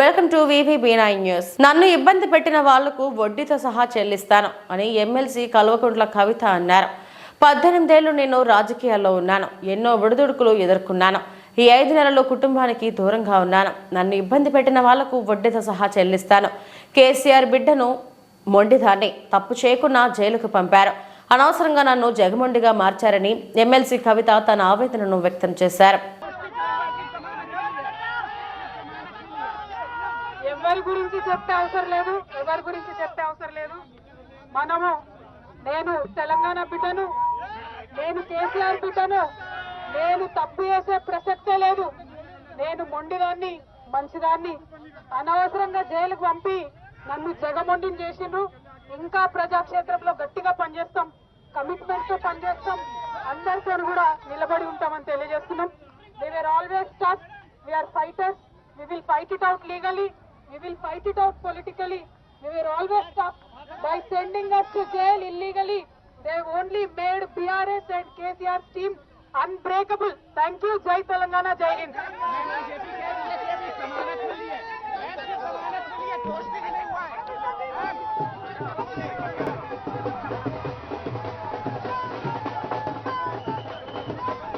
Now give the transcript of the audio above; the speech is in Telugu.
Welcome to V V news. నన్ను ఇబ్బంది పెట్టిన వాళ్ళకు వడ్డీతో సహా చెల్లిస్తాను అని ఎమ్మెల్సీ కల్వకుంట్ల కవిత అన్నారు. పద్దెనిమిదేళ్ళు నేను రాజకీయాల్లో ఉన్నాను. ఎన్నో విడుదొడుకులు ఎదుర్కొన్నాను. ఈ ఐదు నెలల్లో కుటుంబానికి దూరంగా ఉన్నాను. నన్ను ఇబ్బంది పెట్టిన వాళ్ళకు వడ్డీతో సహా చెల్లిస్తాను. కేసీఆర్ బిడ్డను మొండిదాన్ని తప్పు చేయకుండా జైలుకు పంపారు. అనవసరంగా నన్ను జగమొండిగా మార్చారని ఎమ్మెల్సీ కవిత తన ఆవేదనను వ్యక్తం చేశారు. ఎవరి గురించి చెప్తే అవసరం లేదు? ఎవరి గురించి చెప్తే అవసరం లేదు? మనము నేను తెలంగాణ బిడ్డను నేను కేసీఆర్ బిడ్డను నేను తప్పు చేసే ప్రసక్తే లేదు. నేను మొండిదాన్ని మంచిదాన్ని అనవసరంగా జైలుకు పంపి నన్ను జగమొండిని చేసిండ్రు. ఇంకా ప్రజాక్షేత్రంలో గట్టిగా పనిచేస్తాం కమిట్మెంట్తో పనిచేస్తాం. అందరితో కూడా నిలబడి ఉంటామని తెలియజేస్తున్నాం. We are always tough we're fighters we will fight it out legally we will fight it out politically. We were always tough by sending us to jail illegally. They have only made BRS and KCR's team unbreakable. Thank you, Jai Telangana, Jai Hind.